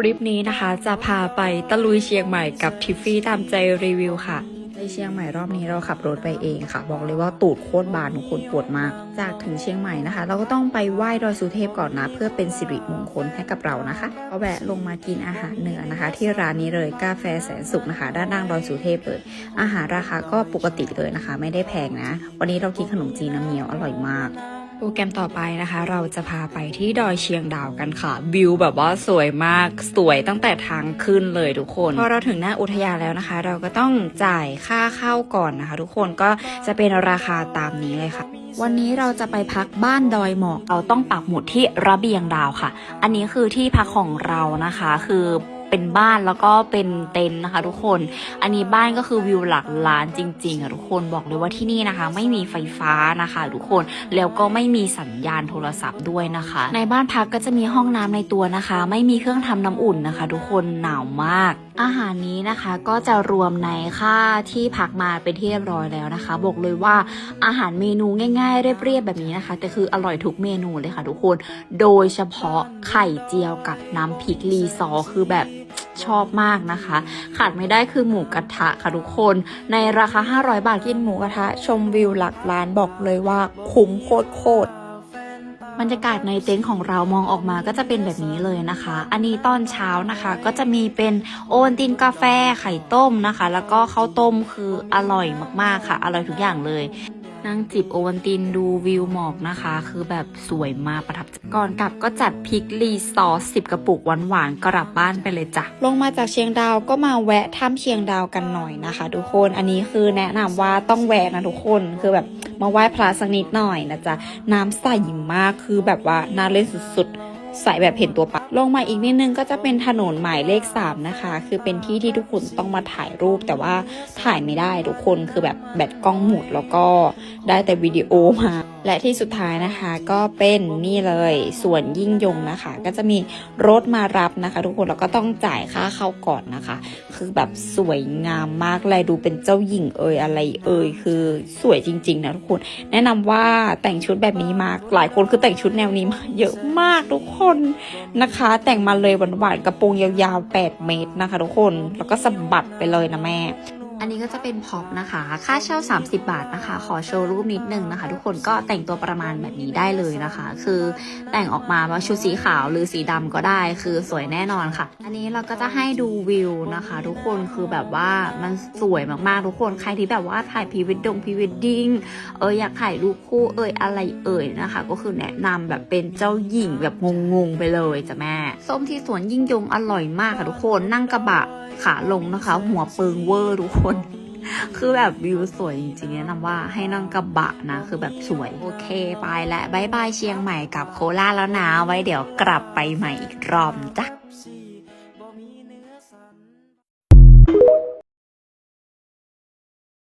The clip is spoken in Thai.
คลิปนี้นะคะ จะพาไปตะลุยเชียงใหม่กับทิฟฟี่ตามใจรีวิวค่ะไปเชียงใหม่รอบนี้เราขับรถไปเองค่ะ บอกเลยว่าตูดโคตรบานทุกคนปวดมาก จากถึงเชียงใหม่นะคะ เราก็ต้องไปไหว้ดอยสุเทพก่อนนะ เพื่อเป็นสิริมงคลให้กับเรานะคะก็แวะลงมากินอาหารเหนือนะคะ ที่ร้านนี้เลยกาแฟแสนสุขนะคะ ด้านล่างดอยสุเทพเลย อาหารราคาก็ปกติเลยนะคะ ไม่ได้แพงนะ วันนี้เรากินขนมจีนน้ำเงี้ยวอร่อยมาก โปรแกรมต่อไปนะคะ เราจะพาไปที่ดอยเชียงดาวกันค่ะวิวแบบว่าสวยมากสวยตั้งแต่ทางขึ้นเลยทุกคนพอเราถึงหน้าอุทยานแล้วนะคะ เราก็ต้องจ่ายค่าเข้าก่อนนะคะ ทุกคนก็จะเป็นราคาตามนี้เลยค่ะวันนี้เราจะไปพักบ้านดอยหมอก เราต้องปักหมุดที่ระเบียงดาวค่ะ อันนี้คือที่พักของเรานะคะ คือ เป็นบ้านแล้วก็เป็นเต็นท์นะคะ ทุกคน อันนี้บ้านก็คือวิวหลักล้านจริงๆอะทุกคนบอกเลยว่าที่นี่นะคะ ไม่มีไฟฟ้านะคะ ทุกคนแล้วก็ไม่มีสัญญาณโทรศัพท์ด้วยนะคะ ในบ้านพักก็จะมีห้องน้ำในตัวนะคะ ไม่มีเครื่องทำน้ำอุ่นนะคะ ทุกคนหนาวมาก อาหารนี้นะคะก็จะรวมในค่าที่พักมาเป็นที่เรียบร้อยแล้วนะคะ บอกเลยว่าอาหารเมนูง่ายๆเรียบๆแบบนี้นะคะแต่คืออร่อยทุกเมนูเลยค่ะ ทุกคน โดยเฉพาะไข่เจียวกับน้ำพริกรีซอคือแบบ ชอบมากนะคะ ขาดไม่ได้คือหมูกระทะค่ะทุกคน ในราคา 500 บาทกินหมูกระทะ ชมวิวหลักล้านบอกเลยว่าคุ้มโคตรโคตรบรรยากาศในเต็นท์ของเรามองออกมาก็จะเป็นแบบนี้เลยนะคะ อันนี้ตอนเช้านะคะก็จะมีเป็นโอวัลตินกาแฟไข่ต้มนะคะ แล้วก็ข้าวต้มคืออร่อยมากๆค่ะ อร่อยทุกอย่างเลย นั่งจิบโอวันตินดูวิวหมอกนะคะ คือแบบสวยมากประทับใจก่อนกลับก็จัดพริกรีซอสสิบกระปุกหวานๆกลับบ้านไปเลยจ้ะลงมาจากเชียงดาวก็มาแวะถ้ำเชียงดาวกันหน่อยนะคะทุกคนอันนี้คือแนะนำว่าต้องแวะนะทุกคนคือแบบมาไหว้พระสักนิดหน่อยนะจ๊ะน้ำใสมากคือแบบว่าน่าเล่นสุดๆ ใสแบบเห็นตัวปะลงมาอีกนิดนึงก็จะเป็นถนนหมายเลข 3 นะคะ คือเป็นที่ที่ทุกคนต้องมาถ่ายรูปแต่ว่าถ่ายไม่ได้ทุกคนคือแบบแบตกล้องหมดแล้วก็ได้แต่วิดีโอมา และที่สุดท้ายนะคะก็เป็นนี่เลยส่วนยิ่งยงนะคะ ก็จะมีรถมารับนะคะ ทุกคนแล้วก็ต้องจ่ายค่าเข้าก่อนนะคะ คือแบบสวยงามมากเลยดูเป็นเจ้าหญิงเอ่ยอะไรเอ่ยคือสวยจริง ๆ นะทุกคน แนะนำว่าแต่งชุดแบบนี้มาหลายคนคือแต่งชุดแนวนี้มาเยอะมากทุกคนนะคะ แต่งมาเลยหวานๆกระโปรงยาวๆ 8 เมตรนะคะ ทุกคนแล้วก็สะบัดไปเลยนะแม่ อันนี้ก็จะเป็นพ็อปนะคะ ค่าเช่า 30 บาทนะคะ ขอโชว์รูปนิดนึงนะคะ ทุกคนก็แต่งตัวประมาณแบบนี้ได้เลยนะคะ คือแต่งออกมาว่าชุดสีขาวหรือสีดำก็ได้ คือสวยแน่นอนค่ะ อันนี้เราก็จะให้ดูวิวนะคะ ทุกคนคือแบบว่ามันสวยมากๆทุกคนใครที่แบบว่าถ่ายพรีเวดดงพรีเวดดิ้งเอออยากถ่ายรูปคู่เอ่ยอะไรเอ่ยนะคะ ก็คือแนะนำแบบเป็นเจ้าหญิงแบบงงๆไปเลยจ้ะแม่ส้มที่สวนยิ่งยงอร่อยมากค่ะทุกคนนั่งกระบะขาลงนะคะ หัวเปิงเวอร์ทุกคนคือแบบวิวสวยจริงๆแนะนำว่าให้นั่งกระบะนะ คือแบบสวย โอเคไปและบายบายเชียงใหม่กับโคราชแล้วนะ ไว้เดี๋ยวกลับไปใหม่อีกรอบจ้ะ